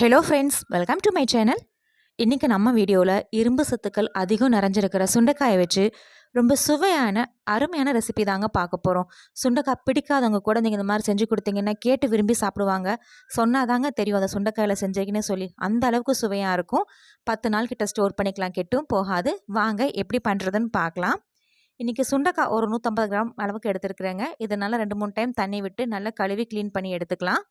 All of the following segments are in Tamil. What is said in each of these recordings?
Hello friends welcome to my channel இன்றைக்கி நம்ம வீடியோவில் இரும்பு சத்துக்கள் அதிகம் நிறைஞ்சிருக்கிற சுண்டைக்காயை வச்சு ரொம்ப சுவையான அருமையான ரெசிபி தாங்க பார்க்க போகிறோம் சுண்டைக்காய் பிடிக்காதவங்க கூட நீங்கள் இந்த மாதிரி செஞ்சு கொடுத்தீங்கன்னா கேட்டு விரும்பி சாப்பிடுவாங்க. சொன்னால் தாங்க தெரியும் அந்த சுண்டைக்காயில் செஞ்சீங்கன்னு சொல்லி. அந்த அளவுக்கு சுவையாக இருக்கும். பத்து நாள் கிட்ட ஸ்டோர் பண்ணிக்கலாம் கெட்டும் போகாது. வாங்க எப்படி பண்ணுறதுன்னு பார்க்கலாம். இன்றைக்கி சுண்டைக்காய் ஒரு நூற்றம்பது கிராம் அளவுக்கு எடுத்துருக்குறேங்க. இதனால் ரெண்டு மூணு டைம் தண்ணி விட்டு நல்லா கழுவி க்ளீன் பண்ணி எடுத்துக்கலாம்.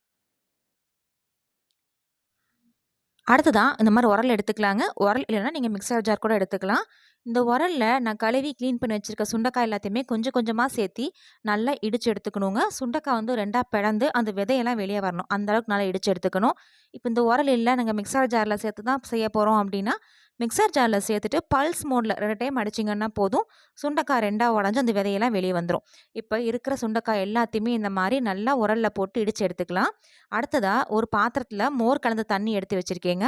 அடுத்ததான் இந்த மாதிரி உரல் எடுத்துக்கலாங்க. உரல் இல்லைன்னா நீங்கள் மிக்சர் ஜார் கூட எடுத்துக்கலாம். இந்த உரலில் நான் கழுவி க்ளீன் பண்ணி வச்சுருக்க சுண்டைக்காய் எல்லாத்தையுமே கொஞ்சம் கொஞ்சமாக சேர்த்தி நல்லா இடித்து எடுத்துக்கணுங்க. சுண்டைக்காய் வந்து ரெண்டாக பிளந்து அந்த விதையெல்லாம் வெளியே வரணும். அந்தளவுக்கு நல்லா இடித்து எடுத்துக்கணும். இப்போ இந்த உரல் இல்லை நாங்கள் மிக்சர் ஜாரில் சேர்த்து தான் செய்ய போகிறோம் அப்படின்னா மிக்சர் ஜாரில் சேர்த்துட்டு பல்ஸ் மோடில் ரெண்டு டைம் அடிச்சிங்கன்னா போதும். சுண்டைக்காய் ரெண்டாக உடஞ்சி அந்த விதையெல்லாம் வெளியே வந்துடும் இப்போ இருக்கிற சுண்டைக்காய் எல்லாத்தையுமே இந்த மாதிரி நல்லா உரலில் போட்டு இடித்து எடுத்துக்கலாம். அடுத்ததாக ஒரு பாத்திரத்தில் மோர் கலந்த தண்ணி எடுத்து வச்சுருக்கேங்க.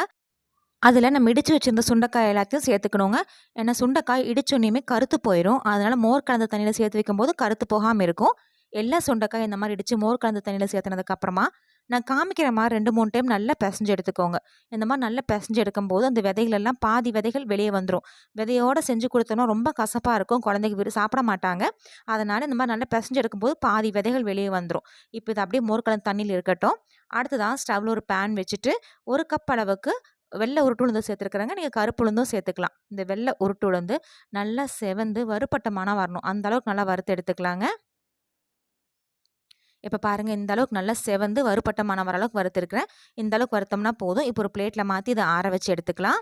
அதில் நம்ம இடித்து வச்சுருந்த சுண்டைக்காய் எல்லாத்தையும் சேர்த்துக்கணுங்க. ஏன்னா சுண்டைக்காய் இடிச்சோன்னையுமே கருத்து போயிடும் அதனால் மோர் கலந்த தண்ணியில் சேர்த்து வைக்கும்போது கருத்து போகாமல் இருக்கும். எல்லா சுண்டைக்காய் இந்த மாதிரி இடித்து மோர் கலந்த தண்ணியில் சேர்த்துனதுக்கப்புறமா நான் காமிக்கிற மாதிரி ரெண்டு மூணு டைம் நல்லா பிசைஞ்சு எடுத்துக்கோங்க. இந்த மாதிரி நல்லா பிசைஞ்சு எடுக்கும்போது அந்த விதைகளெல்லாம் பாதி விதைகள் வெளியே வந்துடும் விதையோடு செஞ்சு கொடுத்தோன்னா ரொம்ப கசப்பாக இருக்கும். குழந்தைக்கு சாப்பிட மாட்டாங்க. அதனால் இந்த மாதிரி நல்லா பிசைஞ்சு எடுக்கும்போது பாதி விதைகள் வெளியே வந்துடும் இப்போ இது அப்படியே மோர் மோர்கலந்த தண்ணியில் இருக்கட்டும். அடுத்ததான் ஸ்டவ்வில் ஒரு பேன் வச்சுட்டு ஒரு கப் அளவுக்கு வெள்ளை உருட்டு உளுந்து சேர்த்துருக்குறாங்க. நீங்கள் கருப்பு உளுந்தும் சேர்த்துக்கலாம். இந்த வெள்ளை உருட்டு உளுந்து நல்லா செவந்து வறுப்பட்ட மனம் வரணும் அந்தளவுக்கு நல்லா வறுத்து எடுத்துக்கலாங்க. இப்போ பாருங்கள் இந்த அளவுக்கு நல்லா செவந்து வறுப்பட்டமான வர அளவுக்கு வறுத்துருக்குறேன். இந்த அளவுக்கு வறுத்தோம்னா போதும். இப்போ ஒரு பிளேட்டில் மாற்றி இதை ஆற வச்சு எடுத்துக்கலாம்.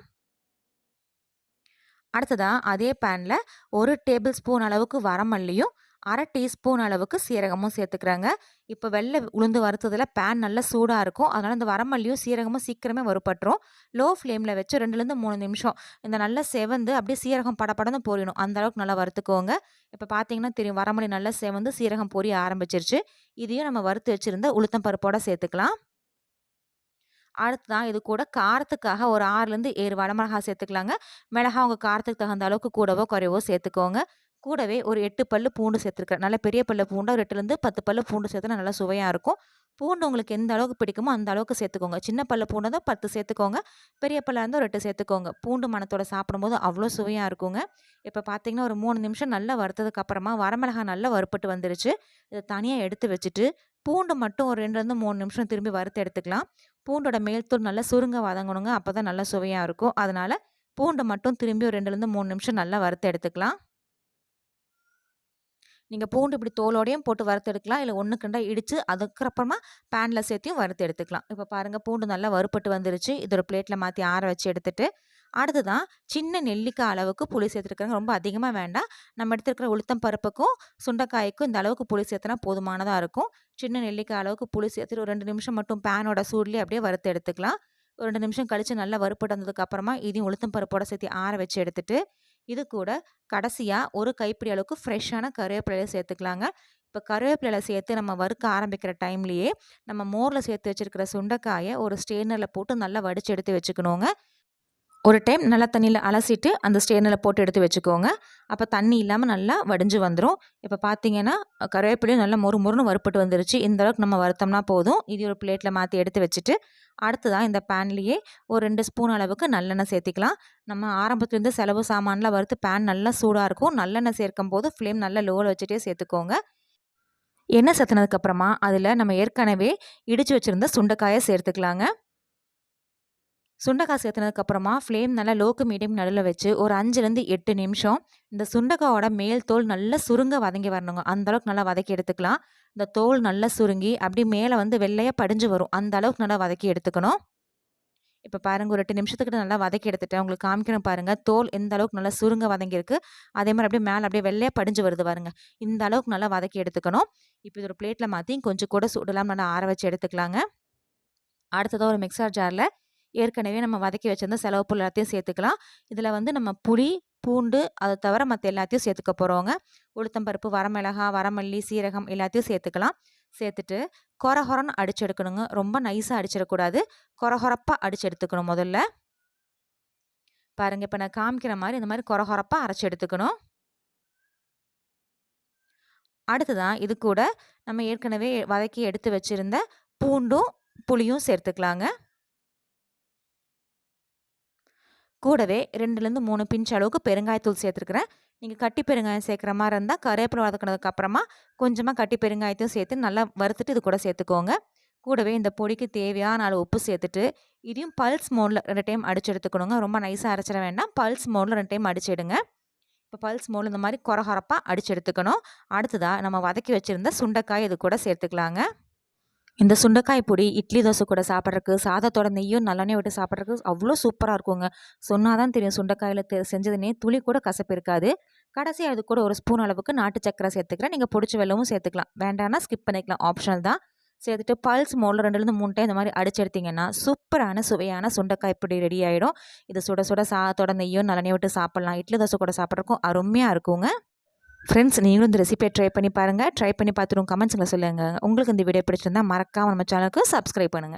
அடுத்ததாக அதே பேனில் ஒரு டேபிள் ஸ்பூன் அளவுக்கு வரமல்லியும் அரை டீஸ்பூன் அளவுக்கு சீரகமும் சேர்த்துக்கிறாங்க. இப்போ வெள்ளை உளுந்து வறுத்ததில் பேன் நல்லா சூடாக இருக்கும். அதனால் இந்த வரமல்லியும் சீரகமும் சீக்கிரமே வறுபட்டுரும். லோ ஃப்ளேமில் வச்சு ரெண்டுலேருந்து மூணு நிமிஷம் இந்த நல்லா செவந்து அப்படியே சீரகம் படப்படன்னு பொரியணும். அந்த அளவுக்கு நல்லா வறுத்துக்கோங்க. இப்போ பார்த்தீங்கன்னா தெரியும் வரமல்லி நல்லா செவந்து சீரகம் பொரிய ஆரம்பிச்சிருச்சு. இதையும் நம்ம வறுத்து வச்சுருந்த உளுத்தம் பருப்போட சேர்த்துக்கலாம். அடுத்து தான் இது கூட காரத்துக்காக ஒரு ஆறுலேருந்து ஏழு வடமிளகா சேர்த்துக்கலாங்க. மிளகா உங்கள் காரத்துக்கு தகுந்த அளவுக்கு கூடவோ குறைவோ சேர்த்துக்கோங்க. கூடவே ஒரு எட்டு பல்லு பூண்டு சேர்த்துருக்கேன். நல்ல பெரிய பல்லு பூண்டு ஒரு எட்டுலேருந்து பத்து பல்லு பூண்டு சேர்த்துனா நல்லா சுவையாக இருக்கும். பூண்டு உங்களுக்கு எந்த அளவுக்கு பிடிக்குமோ அந்த அளவுக்கு சேர்த்துக்கோங்க. சின்ன பல்லு பூண்டு தான் பத்து சேர்த்துக்கோங்க. பெரிய பல்லாக இருந்தால் ஒரு எட்டு சேர்த்துக்கோங்க. பூண்டு மனத்தோட சாப்பிடும்போது அவ்வளோ சுவையாக இருக்குங்க. இப்போ பார்த்தீங்கன்னா ஒரு மூணு நிமிஷம் நல்லா வறுத்ததுக்கு அப்புறமா வரமிளகாய் நல்லா வறுப்பட்டு வந்துருச்சு. இதை தனியாக எடுத்து வச்சுட்டு பூண்டு மட்டும் ஒரு ரெண்டுலேருந்து மூணு நிமிஷம் திரும்பி வறுத்து எடுத்துக்கலாம். பூண்டோட மேல்தூள் நல்லா சுருங்க வதங்கணுங்க. அப்போ தான் நல்லா சுவையாக இருக்கும். அதனால் பூண்டை மட்டும் திரும்பி ஒரு ரெண்டுலேருந்து மூணு நிமிஷம் நல்லா வறுத்து எடுத்துக்கலாம். நீங்கள் பூண்டு இப்படி தோலோடையும் போட்டு வறுத்து எடுக்கலாம். இல்லை ஒன்று கண்டா இடித்து அதுக்கப்புறமா பேனில் சேர்த்தியும் வறுத்து எடுத்துக்கலாம். இப்போ பாருங்கள் பூண்டு நல்லா வறுப்பட்டு வந்துருச்சு. இது ஒரு பிளேட்டில் மாற்றி ஆற வச்சு எடுத்துகிட்டு அடுத்ததான் சின்ன நெல்லிக்காய் அளவுக்கு புளி சேர்த்துருக்காங்க ரொம்ப அதிகமாக வேண்டாம். நம்ம எடுத்துருக்கிற உளுத்தம் பருப்புக்கும் சுண்டைக்காய்க்கும் இந்த அளவுக்கு புளி சேர்த்துனா போதுமானதாக இருக்கும். சின்ன நெல்லிக்காய் அளவுக்கு புளி சேர்த்துட்டு ஒரு ரெண்டு நிமிஷம் மட்டும் பேனோட சூட்லேயே அப்படியே வறுத்து எடுத்துக்கலாம். ஒரு ரெண்டு நிமிஷம் கழித்து நல்லா வறுப்பட்டு வந்ததுக்கப்புறமா இதையும் உளுத்தம் பருப்போட சேர்த்து ஆற வச்சு எடுத்துட்டு இது கூட கடைசியாக ஒரு கைப்பிடி அளவுக்கு ஃப்ரெஷ்ஷான கருவேப்பிலையை சேர்த்துக்கலாங்க. இப்போ கருவேப்பிலையில் சேர்த்து நம்ம வறுக்க ஆரம்பிக்கிற டைம்லேயே நம்ம மோரில் சேர்த்து வச்சுருக்கிற சுண்டைக்காயை ஒரு ஸ்டெயினரில் போட்டு நல்லா வடித்து எடுத்து வச்சுக்கணுங்க. ஒரு டைம் நல்லா தண்ணியில் அலசிட்டு அந்த ஸ்டேனில் போட்டு எடுத்து வச்சுக்கோங்க. அப்போ தண்ணி இல்லாமல் நல்லா வடிஞ்சு வந்துடும் இப்போ பார்த்தீங்கன்னா கருவேப்பிலையும் நல்லா மொறு மொறுன்னு வறுப்பட்டு வந்துருச்சு. இந்த அளவுக்கு நம்ம வறுத்தோம்னா போதும். இது ஒரு பிளேட்டில் மாற்றி எடுத்து வச்சுட்டு அடுத்ததாக இந்த பேன்லேயே ஒரு ரெண்டு ஸ்பூன் அளவுக்கு நல்லெண்ணெய் சேர்த்திக்கலாம். நம்ம ஆரம்பத்துலேருந்து செலவு சாமான்லாம் வறுத்து பேன் நல்லா சூடாக இருக்கும். நல்லெண்ணெய் சேர்க்கும் போது ஃப்ளேம் நல்லா லோவில் வச்சுட்டே சேர்த்துக்கோங்க. எண்ணெய் சேர்த்துனதுக்கப்புறமா அதில் நம்ம ஏற்கனவே இடித்து வச்சுருந்த சுண்டைக்காயை சேர்த்துக்கலாங்க. சுண்டக்காய் சேர்த்துனதுக்கப்புறமா ஃப்ளேம் நல்லா லோக்கு மீடியம் நடுவில் வச்சு ஒரு அஞ்சுலேருந்து எட்டு நிமிஷம் இந்த சுண்டைக்காயோட மேல் தோல் நல்லா சுருங்க வதங்கி வரணுங்க. அந்தளவுக்கு நல்லா வதக்கி எடுத்துக்கலாம். இந்த தோல் நல்லா சுருங்கி அப்படி மேலே வந்து வெள்ளையாக படிஞ்சு வரும். அந்த அளவுக்கு நல்லா வதக்கி எடுத்துக்கணும். இப்போ பாருங்கள் ஒரு எட்டு நிமிஷத்துக்கிட்ட நல்லா வதக்கி எடுத்துட்டேன். உங்களுக்கு காமிக்கணும் பாருங்கள் தோல் எந்த அளவுக்கு நல்லா சுருங்க வதங்கியிருக்கு. அதே மாதிரி அப்படியே மேலே அப்படியே வெள்ளையாக படிஞ்சு வருது பாருங்க. இந்த அளவுக்கு நல்லா வதக்கி எடுத்துக்கணும். இப்போ இது ஒரு பிளேட்டில் மாற்றி கொஞ்சம் கூட சுடலாம் நல்லா ஆற வச்சு எடுத்துக்கலாங்க. அடுத்ததாக ஒரு மிக்சர் ஜாரில் ஏற்கனவே நம்ம வதக்கி வச்சிருந்த செலவு பொருள் எல்லாத்தையும் சேர்த்துக்கலாம். இதில் வந்து நம்ம புளி பூண்டு அதை தவிர மற்ற எல்லாத்தையும் சேர்த்துக்க போகிறோங்க உளுத்தம்பருப்பு வரமிளகா வரமல்லி சீரகம் எல்லாத்தையும் சேர்த்துக்கலாம். சேர்த்துட்டு கொரஹொரன்னு அடிச்செடுக்கணுங்க ரொம்ப நைஸாக அடிச்சிடக்கூடாது கொரஹொரப்பாக அடிச்சு எடுத்துக்கணும் முதல்ல. பாருங்கள் இப்போ நான் காமிக்கிற மாதிரி இந்த மாதிரி கொரஹொரப்பாக அரைச்சி எடுத்துக்கணும். அடுத்ததான் இது கூட நம்ம ஏற்கனவே வதக்கி எடுத்து வச்சுருந்த பூண்டும் புளியும் சேர்த்துக்கலாங்க. கூடவே ரெண்டுலேருந்து மூணு பிஞ்ச் அளவுக்கு பெருங்காயத்தூள் சேர்த்துருக்குறேன். நீங்கள் கட்டி பெருங்காயம் சேர்க்குற மாதிரி இருந்தால் கருவேப்பிலை வதக்கினதுக்கு அப்புறமா கொஞ்சமாக கட்டி பெருங்காயத்தையும் சேர்த்து நல்லா வறுத்துட்டு இது கூட சேர்த்துக்கோங்க. கூடவே இந்த பொடிக்கு தேவையான அளவு உப்பு சேர்த்துட்டு இதையும் பல்ஸ் மோடில் ரெண்டு டைம் அடிச்சு எடுத்துக்கணுங்க. ரொம்ப நைஸாக அரைச்சிட வேண்டாம். பல்ஸ் மோடில் ரெண்டு டைம் அடிச்சிடுங்க இப்போ பல்ஸ் மோடில் இந்த மாதிரி குறகுறப்பாக அடிச்சு எடுத்துக்கணும். அடுத்ததாக நம்ம வதக்கி வச்சுருந்த சுண்டைக்காய் இது கூட சேர்த்துக்கலாங்க. இந்த சுண்டைக்காய் பொடி இட்லி தோசை கூட சாப்பிட்றதுக்கு சாதத்தோட நெய்யும் நல்லெண்ணெய் விட்டு சாப்பிட்றதுக்கு அவ்வளோ சூப்பராக இருக்குங்க. சொன்னால் தான் தெரியும் சுண்டைக்காயில் தெ செஞ்சதுனே துளி கூட கசப்பு இருக்காது. கடைசியாக அது கூட ஒரு ஸ்பூன் அளவுக்கு நாட்டு சக்கரை சேர்த்துக்கிறேன். நீங்கள் பிடிச்ச வெள்ளமும் சேர்த்துக்கலாம். வேண்டாம்னா ஸ்கிப் பண்ணிக்கலாம். ஆப்ஷனல் தான். சேர்த்துட்டு பல்ஸ் மோடில் ரெண்டுலேருந்து மூணு டைம் இந்த மாதிரி அடிச்செடுத்திங்கன்னா சூப்பரான சுவையான சுண்டைக்காய் பொடி ரெடி ஆகிடும் இது சுட சுட சாதத்தோட நெய்யும் நல்லெண்ணெய் விட்டு சாப்பிட்லாம். இட்லி தோசை கூட சாப்பிட்றதுக்கும் அருமையாக இருக்குங்க. ஃப்ரெண்ட்ஸ் நீங்களும் இந்த ரெசிபியை ட்ரை பண்ணி பாருங்கள் ட்ரை பண்ணி பார்த்துட்டு கமெண்ட்ஸில் சொல்லுங்கள் உங்களுக்கு இந்த வீடியோ பிடிச்சிருந்தா மறக்காமல் நம்ம சேனலுக்கு சப்ஸ்கிரைப் பண்ணுங்கள்